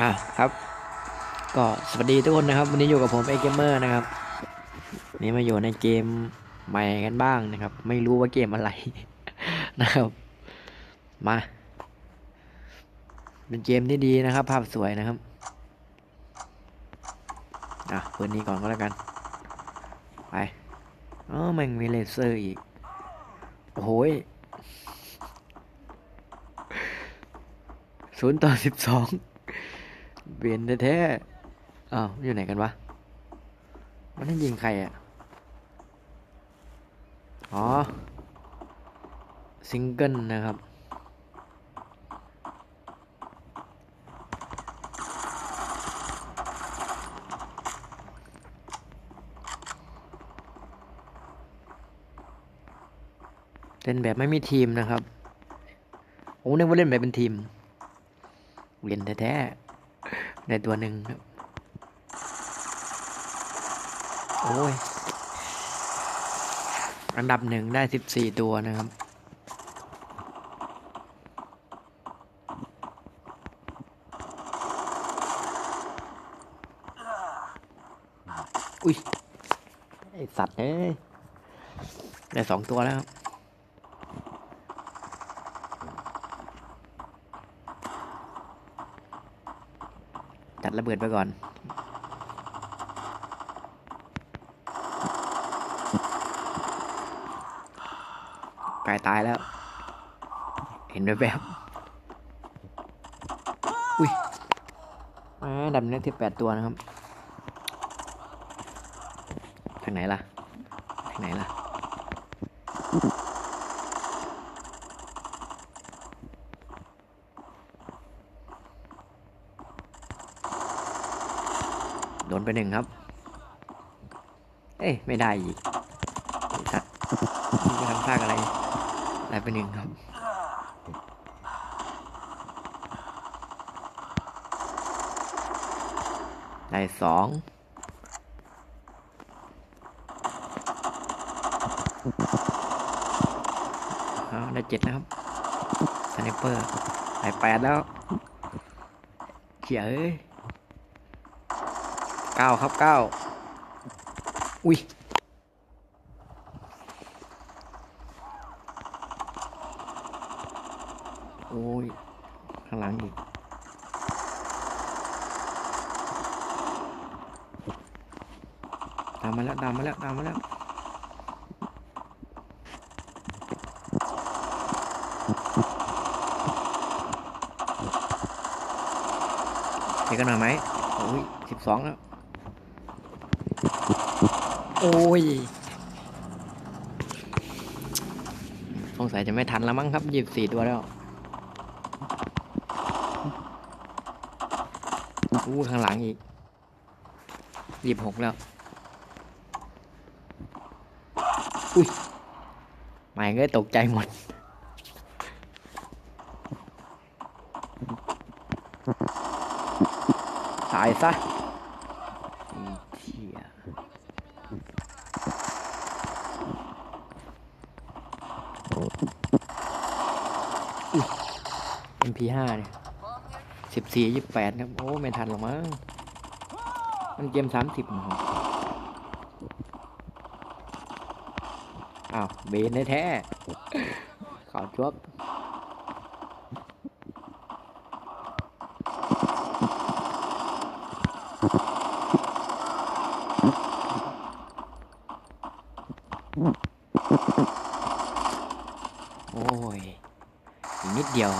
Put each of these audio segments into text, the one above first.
อ่าครับ ก็สวัสดีทุกคนนะครับ วันนี้อยู่กับผมเอเกมเมอร์นะครับ นี่มาอยู่ในเกมใหม่กันบ้างนะครับ ไม่รู้ว่าเกมอะไรนะครับ มาเป็นเกมที่ดีนะครับ ภาพสวยนะครับอะเปิดนี้ก่อนก็แล้วกัน ไปอ๋อแม่งมีเลเซอร์อีกโอ้โหยศูนย์ต่อสิบสอง เบนแท้ๆอ้าวอยู่ไหนกันวะ มันนั่นยิงใครอะ อ๋อ ซิงเกิลนะครับ เล่นแบบไม่มีทีมนะครับ โอ้นึกว่าเล่นแบบเป็นทีม เล่นแท้ๆ ในตัวหนึ่งโอ้ย อันดับหนึ่งได้สิบสี่ตัวนะครับอุ้ยไอสัตว์เอ้ยได้สองตัวแล้วครับ จัดระเบิดไปก่อน กายตายแล้ว เห็นแบบแบบอุ้ยดับนี้ที่แปดตัวนะครับ ทางไหนล่ะ ทางไหนล่ะ โดน ไปหนึ่งครับ เอ้ยไม่ได้อีกสัตว์จะทำพลาดอะไรได้ไปหนึ่งครับได้สองเอาได้เจ็ดนะครับสไนเปอร์ได้แปดแล้วเขียเอ้ย เก้าครับเก้าอุ้ยโอ้ยข้างหลังอีกตามมาแล้วตามมาแล้วตามมาแล้วเด็กกันหน่อยไหมโอ้ยสิบสองแล้ว โอ้ยสงสัยจะไม่ทันแล้วมั้งครับยี่สิบสี่ตัวแล้วอู้ข้างหลังอีกยี่สิบหกแล้ว อุ้ยไม่งก็ตกใจหมดตายซะอีเหี้ย MP5 เนี่ยสิบสี่ยี่แปดครับ โอ้ ไม่ทันหรอกมั้ง มันเกมสามสิบนะครับอ้าว เบนแท้ๆขาวจวบโอ้ยอีกนิดเดียว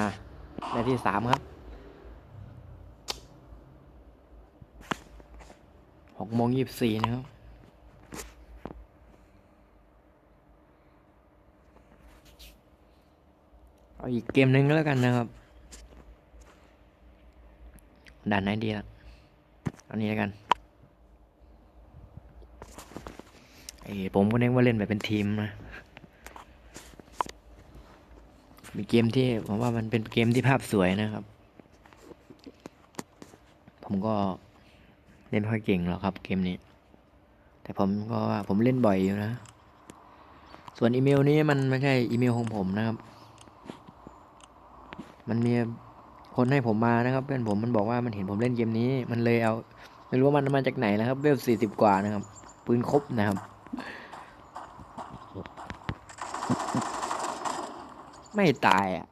นะได้ที่สามครับหกโมงยี่สิบสี่นะครับเอาอีกเกมหนึ่งก็แล้วกันนะครับด่านไหนดีล่ะเอานี้แล้วกันไอ้ผมก็เนึกว่าเล่นแบบเป็นทีมนะ มีเกมที่ผมว่ามันเป็นเกมที่ภาพสวยนะครับ ผมก็เล่นค่อยเก่งหรอกครับ เกมนี้ แต่ผมก็ว่าผมเล่นบ่อยอยู่นะ ส่วนอีเมลนี้มันไม่ใช่อีเมลของผมนะครับ มันมีคนให้ผมมานะครับเพื่อนผมมันบอกว่ามันเห็นผมเล่นเกมนี้ มันเลยเอา ไม่รู้ว่ามันมาจากไหนนะครับเวลสี่สิบกว่านะครับปืนครบนะครับ ไม่ตายอะ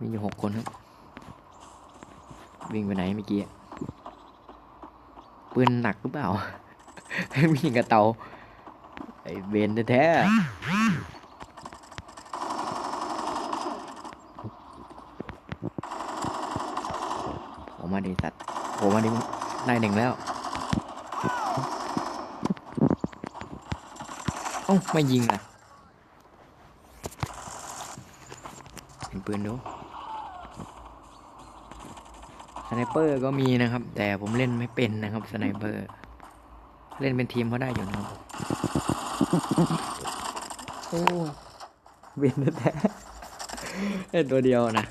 มีอยู่หกคนครับ วิ่งไปไหนเมื่อกี้อะปืนหนักหรือเปล่าวิ่งกับเตา ไอเบนแท้ๆผมมาดิสัตว์ผมมาดิได้หนึ่งแล้วเอ้ไม่ยิงอะ เห็นปืนดูสไนเปอร์ก็มีนะครับ แต่ผมเล่นไม่เป็นนะครับสไนเปอร์ เล่นเป็นทีมเขาได้อยู่นะครับโอ้เวนแท้ๆเล่นตัวเดียวนะ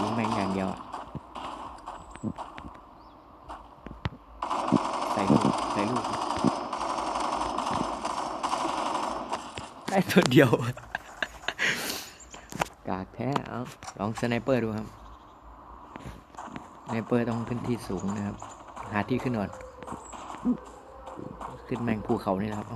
ยิงแม่งอย่างเดียวอะใส่ลูกใส่ลูก ได้ตัวเดียว กากแท้เอาลองสไนเปอร์ดูครับสไนเปอร์ต้องขึ้นที่สูงนะครับ หาที่ขึ้นก่อน ขึ้นแมงภูเขานี่นะครับ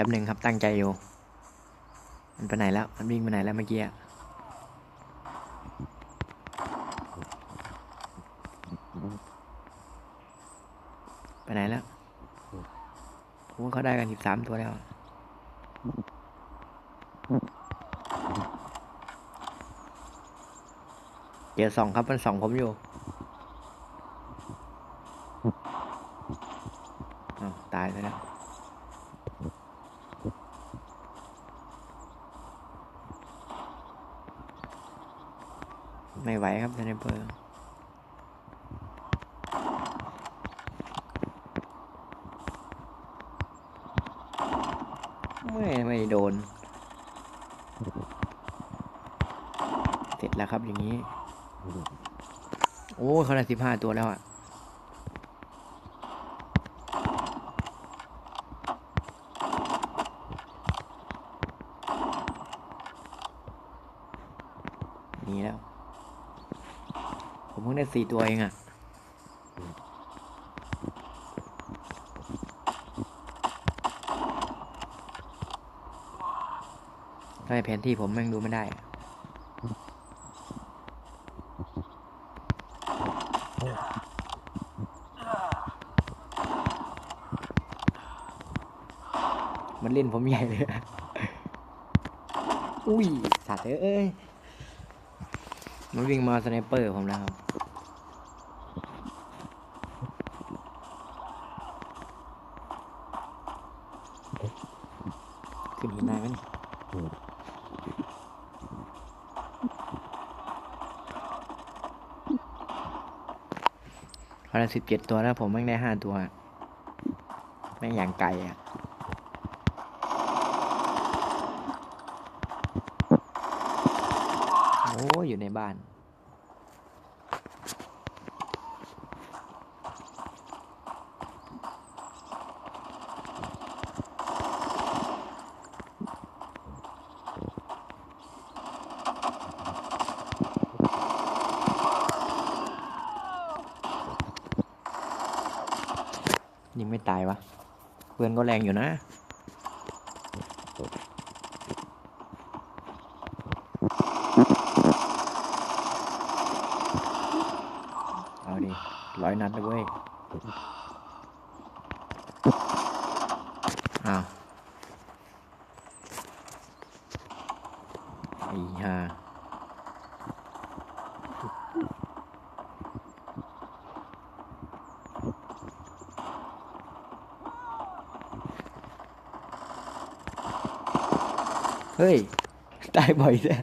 ป๊บหนึ่งครับตั้งใจอยู่ มันไปไหนแล้ว มันวิ่งไปไหนแล้วเมื่อกี้ไปไหนแล้วผมว่าเขาได้กันสิบสามตัวแล้วเจอสองครับมันสองผมอยู่อ้าวตายไปแล้ว ไม่ไหวครับสไนเปอร์ ไม่ไม่โดน เสร็จแล้วครับอย่างนี้ โอ้เขาได้สิบห้าตัวแล้วอะนี่แล้ว ผมเพิ่งได้สี่ตัวเองอะ ทำไมแผนที่ผมแม่งดูไม่ได้มันเล่นผมใหญ่เลยอะอุ้ยสัตว์เอ้ย มันวิ่งมาสไนเปอร์ผมแล้วครับ ขึ้นหินได้ไหมนี่ พอละสิบเจ็ดตัวแล้วผมแม่งได้ห้าตัว แม่งอย่างไกลอะโอ้อยู่ในบ้าน ยิงไม่ตายวะเพื่อนก็แรงอยู่นะเอาดิร้อยนัดเลยเว้ยอ้าวไอ้ห่า เฮ้ย ตายบ่อยด้วย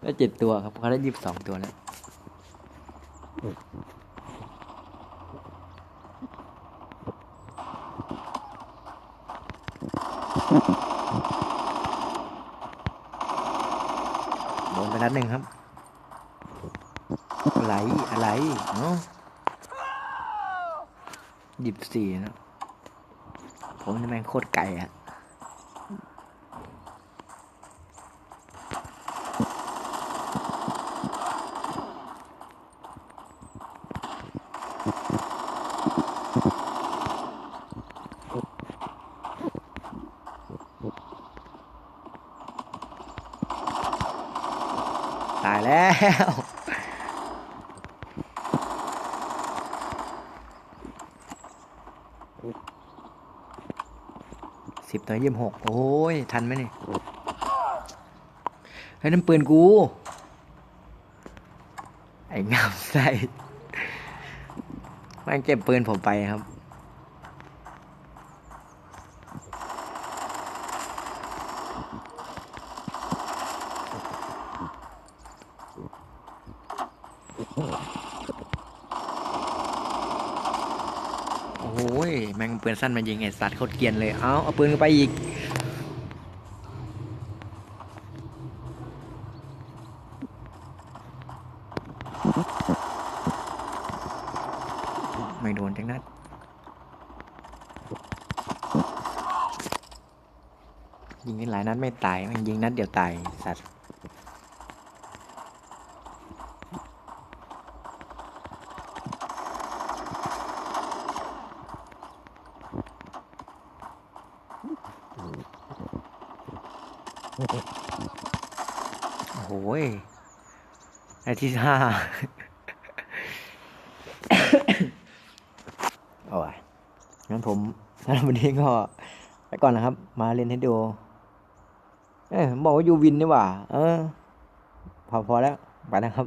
แล้วเจ็ดตัวครับเขาได้ยี่สิบสองตัวแล้ว โดนไปนัดหนึ่งครับ อะไร อะไรเนาะหยิบสี่นะ ผมนี่แม่งโคตรไก่อะ สิบต่อยี่สิบหกโอ้ย ทันไหมนี่เฮ้ยนั่นปืนกู ไอ้งามใส่แม่งเก็บปืนผมไปครับ โอ้ยแม่งปืนสั้นมายิงไอ้สัตว์โคตรเกรียนเลย เอาเอาปืนไปอีก ไม่โดนจังนัดยิงกันหลายนัดไม่ตาย มันยิงนัดเดียวตายสัตว์ โอ้โหนาที่ห้าเอ้งั้นผมสำหรับวันนี้ก็ไปก่อนนะครับ มาเล่นให้ดูเอ้ยบอกว่ายูวินนี่หว่า เออ พอพอแล้ว ไปนะครับ